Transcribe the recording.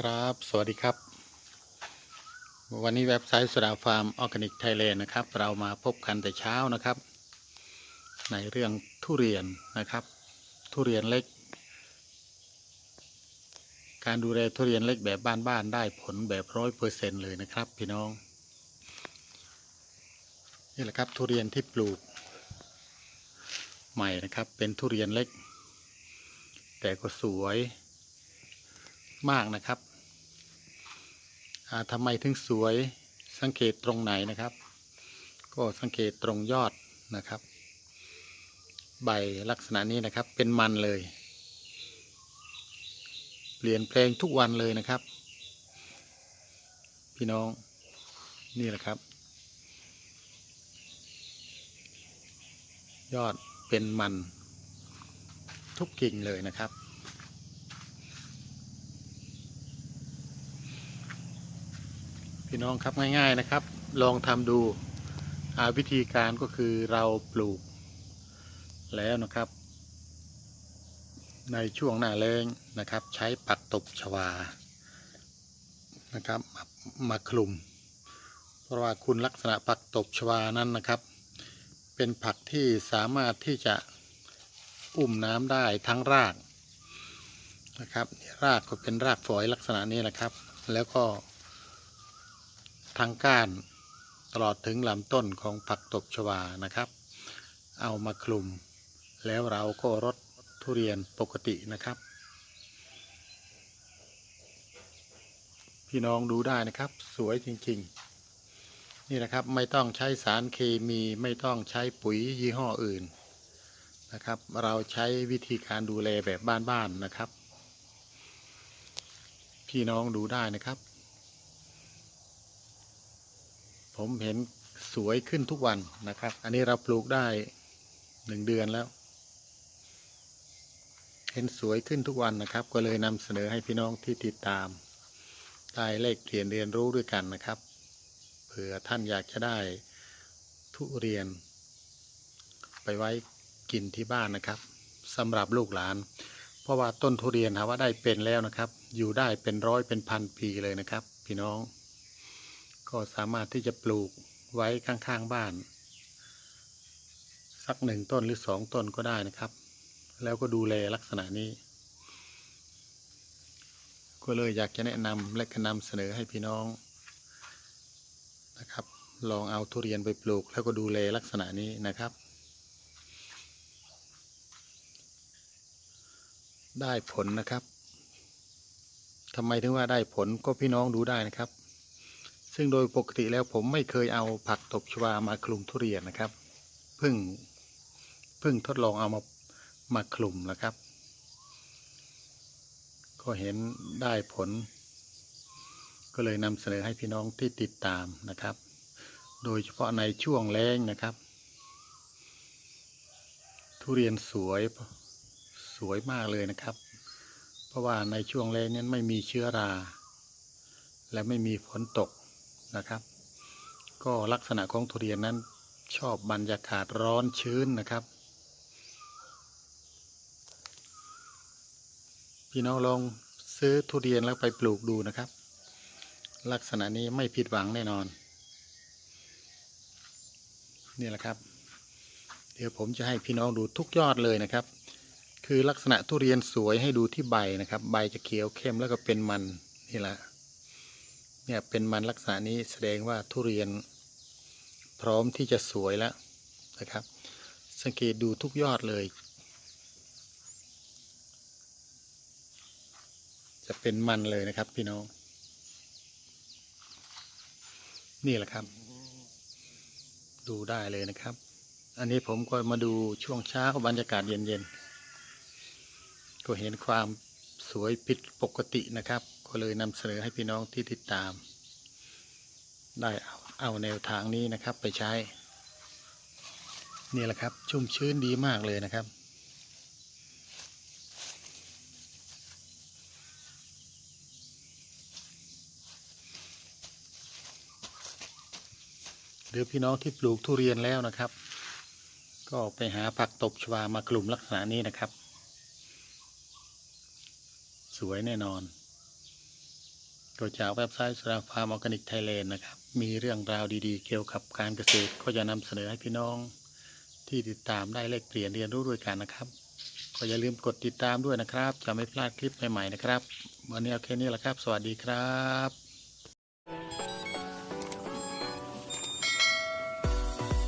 ครับ สวัสดีครับ วันนี้เว็บไซต์สดาฟาร์มออร์แกนิกไทยแลนด์นะครับ เรามาพบกันแต่เช้านะครับ ในเรื่องทุเรียนนะครับ ทุเรียนเล็ก การดูแลทุเรียนเล็กแบบบ้านๆได้ผลแบบร้อยเปอร์เซ็นเลยนะครับ พี่น้อง นี่แหละครับทุเรียนที่ปลูก ใหม่นะครับ เป็นทุเรียนเล็ก แต่ก็สวย มากนะครับทำไมถึงสวยสังเกตตรงไหนนะครับ ก็สังเกตตรงยอดนะครับ ใบลักษณะนี้นะครับเป็นมันเลย เปลี่ยนแปลงทุกวันเลยนะครับ พี่น้องนี่แหละครับ ยอดเป็นมันทุกกิ่งเลยนะครับ พี่น้องครับง่ายๆนะครับ ลองทำดูาวิธีการก็คือเราปลูก แล้วนะครับ ในช่วงหน้าแล้งนะครับ ใช้ปักตบชวานะครับมาคลุม เพราะว่าคุณลักษณะปักตบชวานั้นนะครับ เป็นผักที่สามารถที่จะอุ้มน้ำได้ทั้งรากนะครับ รากก็เป็นรากฝอยลักษณะนี้นะครับ แล้วก็ ทางก้านตลอดถึงลำต้นของผักตบชวานะครับ เอามาคลุม แล้วเราก็รดทุเรียนปกตินะครับ พี่น้องดูได้นะครับ สวยจริงๆ นี่นะครับไม่ต้องใช้สารเคมีไม่ต้องใช้ปุ๋ยยี่ห้ออื่นนะครับ เราใช้วิธีการดูแลแบบบ้านๆนะครับ พี่น้องดูได้นะครับ ผมเห็นสวยขึ้นทุกวันนะครับ อันนี้เราปลูกได้หนึ่งเดือนแล้ว เห็นสวยขึ้นทุกวันนะครับ ก็เลยนำเสนอให้พี่น้องที่ติดตามได้เลขเรียนเรียนรู้ด้วยกันนะครับ เผื่อท่านอยากจะได้ทุเรียน ไปไว้กินที่บ้านนะครับสำหรับลูกหลาน เพราะว่าต้นทุเรียนหาว่าได้เป็นแล้วนะครับ อยู่ได้เป็นร้อยเป็นพันปีเลยนะครับ พี่น้อง ก็สามารถที่จะปลูกไว้ข้างๆบ้าน สักหนึ่งต้นหรือสองต้นก็ได้นะครับ แล้วก็ดูแลลักษณะนี้ ก็เลยอยากจะแนะนำและก็นำเสนอให้พี่น้องนะครับ ลองเอาทุเรียนไปปลูก แล้วก็ดูแลลักษณะนี้นะครับ ได้ผลนะครับทำไมถึงว่าได้ผลก็พี่น้องดูได้นะครับ ซึ่งโดยปกติแล้วผมไม่เคยเอาผักตบชวามาคลุมทุเรียนนะครับ เพิ่งเพิ่งทดลองเอามามาคลุมนะครับ ก็เห็นได้ผล ก็เลยนำเสนอให้พี่น้องที่ติดตามนะครับ โดยเฉพาะในช่วงแล้งนะครับ ทุเรียนสวยสวยมากเลยนะครับ เพราะว่าในช่วงแล้งนั้นไม่มีเชื้อรา และไม่มีฝนตก นะครับ ก็ลักษณะของทุเรียนนั้นชอบบรรยากาศร้อนชื้นนะครับ พี่น้องลองซื้อทุเรียนแล้วไปปลูกดูนะครับ ลักษณะนี้ไม่ผิดหวังแน่นอน นี่แหละครับ เดี๋ยวผมจะให้พี่น้องดูทุกยอดเลยนะครับ คือลักษณะทุเรียนสวยให้ดูที่ใบนะครับ ใบจะเขียวเข้มแล้วก็เป็นมันนี่แหละ เนี่ยเป็นมันลักษณะนี้แสดงว่าทุเรียนพร้อมที่จะสวยแล้วนะครับ สังเกตดูทุกยอดเลย จะเป็นมันเลยนะครับพี่น้อง นี่แหละครับ ดูได้เลยนะครับ อันนี้ผมก็มาดูช่วงเช้าบรรยากาศเย็นๆก็เห็นความสวยผิดปกตินะครับ ก็เลยนำเสนอให้พี่น้องที่ติดตาม ได้เอาเอาแนวทางนี้นะครับไปใช้ นี่แหละครับชุ่มชื้นดีมากเลยนะครับ หรือพี่น้องที่ปลูกทุเรียนแล้วนะครับ ก็ไปหาผักตบชวามากลุ่มลักษณะนี้นะครับ สวยแน่นอน ก็จากเว็บไซต์สราฟาร์มออร์แกนิกไทยแลนด์นะครับ มีเรื่องราวดีๆ เกี่ยวกับการเกษตรก็จะนำเสนอให้พี่น้อง ที่ติดตามได้เลขเปลี่ยนเรียนรู้ด้วยกันนะครับ ก็อย่าลืมกดติดตามด้วยนะครับ จะไม่พลาดคลิปใหม่ๆนะครับ วันนี้เอาแค่นี้แหละครับ สวัสดีครับ